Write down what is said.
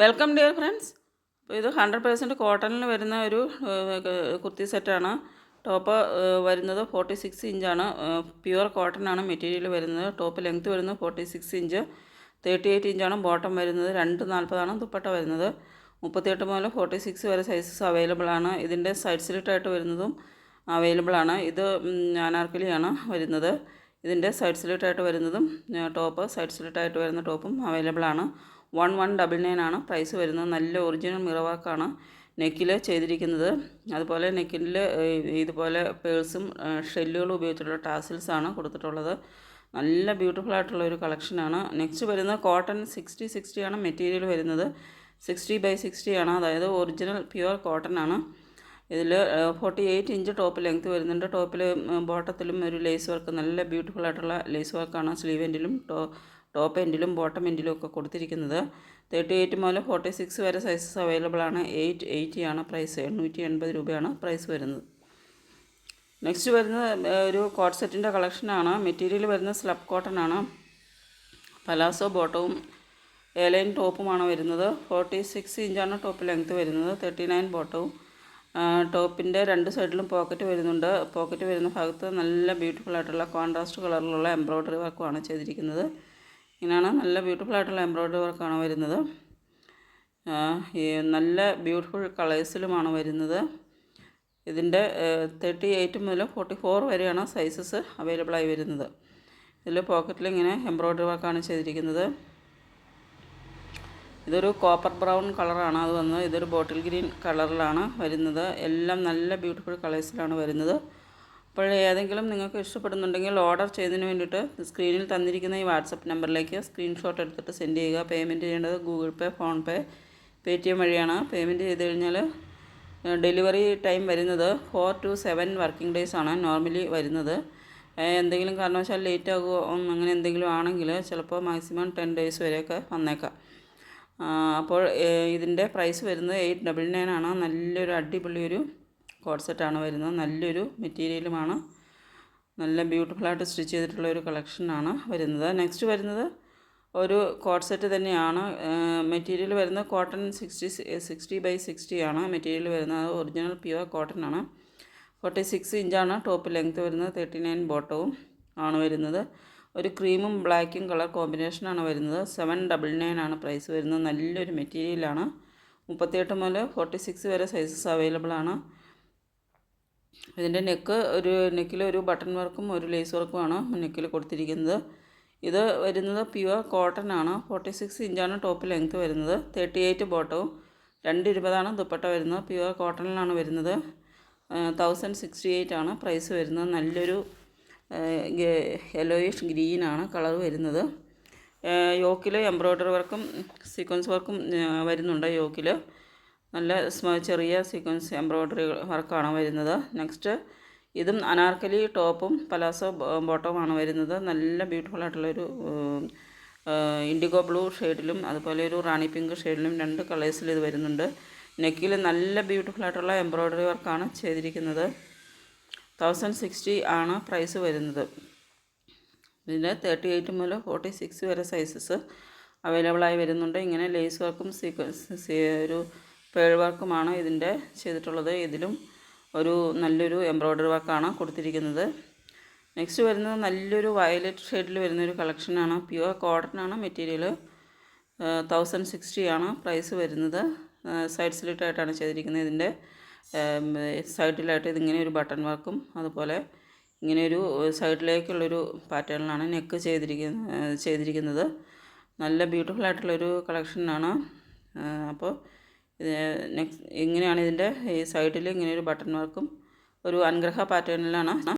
Welcome dear friends അപ്പോൾ ഇത് hundred per cent കോട്ടണിൽ വരുന്ന ഒരു കുർത്തി സെറ്റാണ് ടോപ്പ് വരുന്നത് ഫോർട്ടി സിക്സ് ഇഞ്ചാണ് പ്യുവർ ആണ് മെറ്റീരിയൽ വരുന്നത്. ടോപ്പ് ലെങ്ത്ത് വരുന്നത് forty six inch thirty eight ഇഞ്ചാണ് ബോട്ടം വരുന്നത്. രണ്ട് നാൽപ്പതാണ് ദുപ്പട്ട വരുന്നത്. മുപ്പത്തിയെട്ട് മുതൽ ഫോർട്ടി സിക്സ് വരെ സൈസസ് അവൈലബിൾ ആണ്. ഇതിന്റെ സൈഡ് സ്ലിറ്റായിട്ട് വരുന്നതും അവൈലബിൾ ആണ്. ഇത് അനാർക്കലിയാണ് വരുന്നത്. ഇതിന്റെ സൈഡ് സ്ലിറ്റായിട്ട് വരുന്നതും ടോപ്പ് സൈഡ് സ്ലിറ്റായിട്ട് വരുന്ന ടോപ്പും അവൈലബിൾ ആണ്. വൺ വൺ ഡബിൾ നയൻ ആണ്. പ്രൈസ് വരുന്നത് നല്ല ഒറിജിനൽ മിറവാക്കാണ് നെക്കിൽ ചെയ്തിരിക്കുന്നത്. അതുപോലെ നെക്കിൽ ഇതുപോലെ പേഴ്സും ഷെല്ലുകളും ഉപയോഗിച്ചിട്ടുള്ള ആണ് കൊടുത്തിട്ടുള്ളത്. നല്ല ബ്യൂട്ടിഫുൾ ആയിട്ടുള്ള ഒരു കളക്ഷനാണ് നെക്സ്റ്റ് വരുന്നത് കോട്ടൺ സിക്സ്റ്റി ആണ് മെറ്റീരിയൽ വരുന്നത്. സിക്സ്റ്റി ബൈ സിക്സ്റ്റി ആണ്. അതായത് ഒറിജിനൽ പ്യുവർ കോട്ടൺ ആണ്. ഇതിൽ forty eight inch top length വരുന്നുണ്ട്. ടോപ്പിൽ ബോട്ടത്തിലും ഒരു ലേസ് വർക്ക് നല്ല ബ്യൂട്ടിഫുൾ ആയിട്ടുള്ള ലേസ് വർക്കാണ് സ്ലീവെന്റിലും ടോ ടോപ്പ് എൻഡിലും ബോട്ടം എൻഡിലും ഒക്കെ കൊടുത്തിരിക്കുന്നത്. തേർട്ടി എയ്റ്റ് മുതൽ ഫോർട്ടി സിക്സ് വരെ സൈസസ് അവൈലബിൾ ആണ്. എയ്റ്റ് എയ്റ്റി ആണ് പ്രൈസ് എണ്ണൂറ്റി എൺപത് രൂപയാണ് പ്രൈസ് വരുന്നത്. നെക്സ്റ്റ് വരുന്ന ഒരു കോട്ട് സെറ്റിന്റെ കളക്ഷനാണ് മെറ്റീരിയൽ വരുന്ന സ്ലബ് കോട്ടൺ ആണ്. പലാസോ ബോട്ടവും എലൈൻ ടോപ്പുമാണ് വരുന്നത്. ഫോർട്ടി സിക്സ് ഇഞ്ചാണ് ടോപ്പ് ലെങ്ത്ത് വരുന്നത്. തേർട്ടി നയൻ ബോട്ടവും ടോപ്പിന്റെ രണ്ട് സൈഡിലും പോക്കറ്റ് വരുന്നുണ്ട്. പോക്കറ്റ് വരുന്ന ഭാഗത്ത് നല്ല ബ്യൂട്ടിഫുൾ ആയിട്ടുള്ള കോൺട്രാസ്റ്റ് കളറിലുള്ള എംബ്രോയ്ഡറി വർക്കുമാണ് ചെയ്തിരിക്കുന്നത്. ഇങ്ങനെയാണ് നല്ല ബ്യൂട്ടിഫുൾ ആയിട്ടുള്ള എംബ്രോയ്ഡറി വർക്കാണ് വരുന്നത്. നല്ല ബ്യൂട്ടിഫുൾ കളേഴ്സിലുമാണ് വരുന്നത്. ഇതിന്റെ തേർട്ടി എയ്റ്റ് മുതൽ ഫോർട്ടി ഫോർ വരെയാണ് സൈസസ് അവൈലബിൾ ആയി വരുന്നത്. ഇതിൽ പോക്കറ്റിൽ ഇങ്ങനെ എംബ്രോയ്ഡറി വർക്കാണ് ചെയ്തിരിക്കുന്നത്. ഇതൊരു കോപ്പർ ബ്രൗൺ കളറാണ് അത് വന്നത് ഇതൊരു ബോട്ടിൽ ഗ്രീൻ കളറിലാണ് വരുന്നത്. എല്ലാം നല്ല ബ്യൂട്ടിഫുൾ കളേഴ്സിലാണ് വരുന്നത്. അപ്പോൾ ഏതെങ്കിലും നിങ്ങൾക്ക് ഇഷ്ടപ്പെടുന്നുണ്ടെങ്കിൽ ഓർഡർ ചെയ്തതിന് വേണ്ടിയിട്ട് സ്ക്രീനിൽ തന്നിരിക്കുന്ന ഈ വാട്സപ്പ് നമ്പറിലേക്ക് സ്ക്രീൻഷോട്ട് എടുത്തിട്ട് സെൻഡ് ചെയ്യുക. പേയ്മെന്റ് ചെയ്യേണ്ടത് Google Pay PhonePe T M വഴിയാണ്. പേയ്മെന്റ് ചെയ്ത് കഴിഞ്ഞാൽ ഡെലിവറി ടൈം വരുന്നത് four to seven working days ആണ് നോർമലി വരുന്നത്. എന്തെങ്കിലും കാരണവശാൽ ലേറ്റ് ആകുമോ അങ്ങനെ എന്തെങ്കിലും ആണെങ്കിൽ ചിലപ്പോൾ മാക്സിമം ടെൻ ഡേയ്സ് വരെയൊക്കെ വന്നേക്കാം. അപ്പോൾ ഇതിന്റെ പ്രൈസ് വരുന്നത് എയ്റ്റ് ഡബിൾ നയൻ ആണ്. നല്ലൊരു അടിപൊളി ഒരു കോഡ് സെറ്റാണ് വരുന്നത്. നല്ലൊരു മെറ്റീരിയലുമാണ്. നല്ല ബ്യൂട്ടിഫുള്ളായിട്ട് സ്റ്റിച്ച് ചെയ്തിട്ടുള്ള ഒരു കളക്ഷനാണ് വരുന്നത്. നെക്സ്റ്റ് വരുന്നത് ഒരു കോഡ് സെറ്റ് തന്നെയാണ് മെറ്റീരിയൽ വരുന്നത് cotton sixty sixty by sixty ആണ് മെറ്റീരിയൽ വരുന്നത്. ഒറിജിനൽ പ്യുവർ കോട്ടൺ ആണ്. ഫോർട്ടി സിക്സ് ഇഞ്ചാണ് ടോപ്പ് ലെങ്ത്ത് വരുന്നത്. തേർട്ടി നയൻ ബോട്ടവും ആണ് വരുന്നത്. ഒരു ക്രീമും ബ്ലാക്കും കളർ കോമ്പിനേഷനാണ് വരുന്നത്. സെവൻ ഡബിൾ നയൻ ആണ് പ്രൈസ് വരുന്നത്. നല്ലൊരു മെറ്റീരിയലാണ്. മുപ്പത്തിയെട്ട് മുതൽ ഫോർട്ടി സിക്സ് വരെ സൈസസ് അവൈലബിൾ ആണ്. ഇതിന്റെ നെക്ക് ഒരു നെക്കിൽ ഒരു ബട്ടൺ വർക്കും ഒരു ലേസ് വർക്കുമാണ് നെക്കിൽ കൊടുത്തിരിക്കുന്നത്. ഇത് വരുന്നത് പ്യുവർ കോട്ടൺ ആണ്. ഫോർട്ടി സിക്സ് ഇഞ്ചാണ് ടോപ്പ് ലെങ്ത്ത് വരുന്നത്. തേർട്ടി എയ്റ്റ് ബോട്ടവും രണ്ട് ഇരുപതാണ് ദുപ്പട്ട വരുന്നത്. പ്യുവർ കോട്ടണിലാണ് വരുന്നത്. തൗസൻഡ് സിക്സ്റ്റി എയ്റ്റ് ആണ് പ്രൈസ് വരുന്നത്. നല്ലൊരു യെല്ലോയിഷ് ഗ്രീനാണ് കളർ വരുന്നത്. യോക്കിൽ എംബ്രോയ്ഡറി വർക്കും സീക്വൻസ് വർക്കും വരുന്നുണ്ട് യോക്കിൽ നല്ല ചെറിയ സീക്വൻസ് എംബ്രോയ്ഡറി വർക്കാണ് വരുന്നത്. നെക്സ്റ്റ് ഇതും അനാർക്കലി ടോപ്പും പലാസോ ബോട്ടവുമാണ് വരുന്നത്. നല്ല ബ്യൂട്ടിഫുൾ ആയിട്ടുള്ളൊരു ഇൻഡിഗോ ബ്ലൂ ഷെയ്ഡിലും അതുപോലെ ഒരു റാണി പിങ്ക് ഷെയ്ഡിലും രണ്ട് കളേഴ്സിൽ ഇത് വരുന്നുണ്ട്. നെക്കിൽ നല്ല ബ്യൂട്ടിഫുൾ ആയിട്ടുള്ള എംബ്രോയ്ഡറി വർക്കാണ് ചെയ്തിരിക്കുന്നത്. തൗസൻഡ് സിക്സ്റ്റി ആണ് പ്രൈസ് വരുന്നത്. ഇതിന്റെ തേർട്ടി എയ്റ്റ് മുതൽ ഫോർട്ടി സിക്സ് വരെ സൈസസ് അവൈലബിളായി വരുന്നുണ്ട്. ഇങ്ങനെ ലേസ് വർക്കും സീക്വൻസ് ഒരു പേൾ വർക്കുമാണ് ഇതിന്റെ ചെയ്തിട്ടുള്ളത്. ഇതിലും ഒരു നല്ലൊരു എംബ്രോയ്ഡറി വർക്കാണ് കൊടുത്തിരിക്കുന്നത്. നെക്സ്റ്റ് വരുന്നത് നല്ലൊരു വയലറ്റ് ഷെയ്ഡിൽ വരുന്നൊരു കളക്ഷനാണ്. പ്യുവർ കോട്ടനാണ് മെറ്റീരിയൽ തൗസൻഡ് സിക്സ്റ്റി ആണ് പ്രൈസ് വരുന്നത്. സൈഡ് സ്ലിറ്റായിട്ടാണ് ചെയ്തിരിക്കുന്നത് ഇതിന്റെ. സൈഡിലായിട്ട് ഇതിങ്ങനെ ഒരു ബട്ടൺ വർക്കും അതുപോലെ ഇങ്ങനെയൊരു സൈഡിലേക്കുള്ളൊരു പാറ്റേണിലാണ് നെക്ക് ചെയ്തിരിക്കുന്ന ചെയ്തിരിക്കുന്നത്. നല്ല ബ്യൂട്ടിഫുൾ ആയിട്ടുള്ളൊരു കളക്ഷനാണ്. അപ്പോൾ നെക്സ്റ്റ് ഇങ്ങനെയാണ് ഇതിന്റെ ഈ സൈഡിൽ ഇങ്ങനെ ഒരു ബട്ടൺ വർക്കും ഒരു അനുഗ്രഹ പാറ്റേണിലാണ്